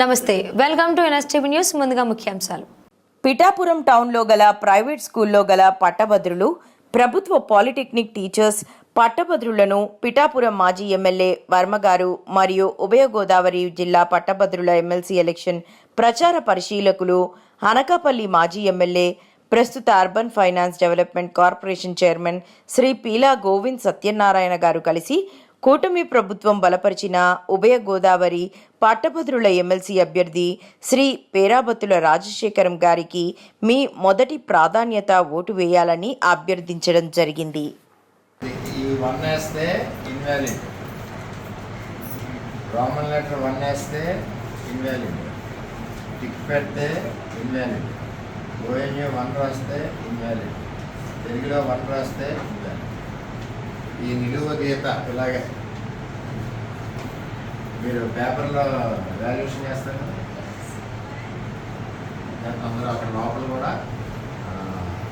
నమస్తే welcome to NSTV news ముందుగా ముఖ్యాంశాలు. పిఠాపురం టౌన్లో గల ప్రైవేట్ స్కూల్లో గల పట్టభద్రులు ప్రభుత్వ పాలిటెక్నిక్ టీచర్స్ పట్టభద్రులను పిఠాపురం మాజీ ఎమ్మెల్యే వర్మ గారు మరియు ఉభయ గోదావరి జిల్లా పట్టభద్రుల ఎమ్మెల్సీ ఎలక్షన్ ప్రచార పరిశీలకులు అనకాపల్లి మాజీ ఎమ్మెల్యే ప్రస్తుత urban finance development corporation chairman Shri Peela Govind Satyanarayana garu కలిసి కూటమి ప్రభుత్వం బలపరిచిన ఉభయ గోదావరి పట్టభద్రుల ఎమ్మెల్సీ అభ్యర్థి శ్రీ పేరాబత్తుల రాజశేఖరం గారికి మీ మొదటి ప్రాధాన్యత ఓటు వేయాలని అభ్యర్థించడం జరిగింది. లెటర్ వన్ వేస్తే ఇన్వాలిడ్. టిక్ పెడితే ఇన్వాలిడ్. ఓఎన్యూ వన్ రాస్తే ఇన్వాలిడ్. తెలుగులో వన్ రాస్తే ఇన్వాలిడ్. ఈ నిలువ గీత ఇలాగే. మీరు పేపర్లో వాల్యుయేషన్ చేస్తారు కదా? అందరూ అక్కడ లోపల కూడా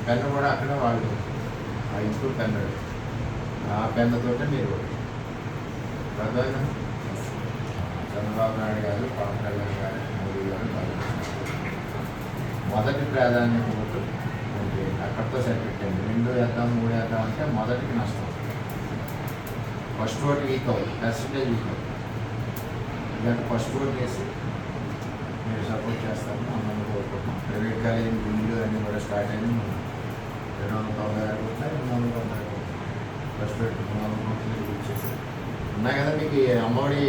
పెన్ను కూడా అక్కడ వాళ్ళు ఆ ఇంకో పెన్ను. ఆ పెన్నుతోటే మీరు చంద్రబాబు నాయుడు గారు పవన్ కళ్యాణ్ గారు మోదీ గారు మొదటి ప్రాధాన్యత ఓటు అక్కడితో సెట్ అండి రెండు వేద్దాం మూడు వేద్దాం అంటే మొదటికి నష్టం. ఫస్ట్ ఓటు వీక్ అవుతుంది పర్సంటేజ్ వీక్ అవుతుంది ఇలాంటి ఫస్ట్ ఓట్ చేసి మీరు సపోర్ట్ చేస్తాము అందరూ కోరుకుంటున్నాం ప్రైవేట్ కాలేజీ బిల్లు అన్నీ కూడా స్టార్ట్ అయింది మనం రెండు వందల తొంభై ఆరు కోట్లు రెండు వందల తొంభై ఆరు కోట్లు. ఫస్ట్ ఓట్ మూడు వందల కోట్లు ఇచ్చేసి ఉన్నాయి కదా మీకు అమ్మఒడి